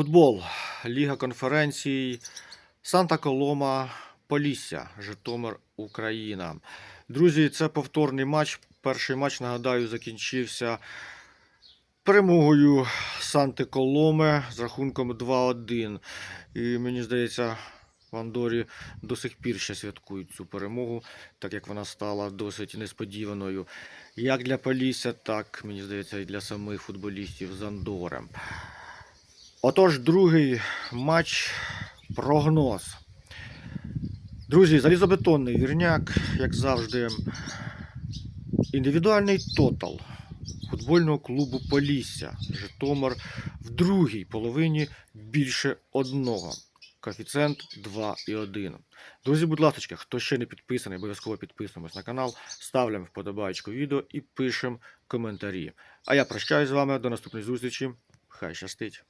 Футбол. Ліга конференцій. Санта Колома, Полісся, Житомир, Україна. Друзі, це повторний матч. Перший матч, нагадаю, закінчився перемогою Санти Коломи з рахунком 2-1. І мені здається, в Андорі до сих пір ще святкують цю перемогу, так як вона стала досить несподіваною. Як для Полісся, так, мені здається, і для самих футболістів з Андори. Отож, другий матч прогноз. Друзі, залізобетонний вірняк, як завжди. Індивідуальний тотал футбольного клубу Полісся. Житомир в другій половині більше одного. Коефіцієнт 2,1. Друзі, будь ласка, хто ще не підписаний, обов'язково підписуємось на канал, ставляємо вподобайку відео і пишемо коментарі. А я прощаюсь з вами до наступної зустрічі. Хай щастить!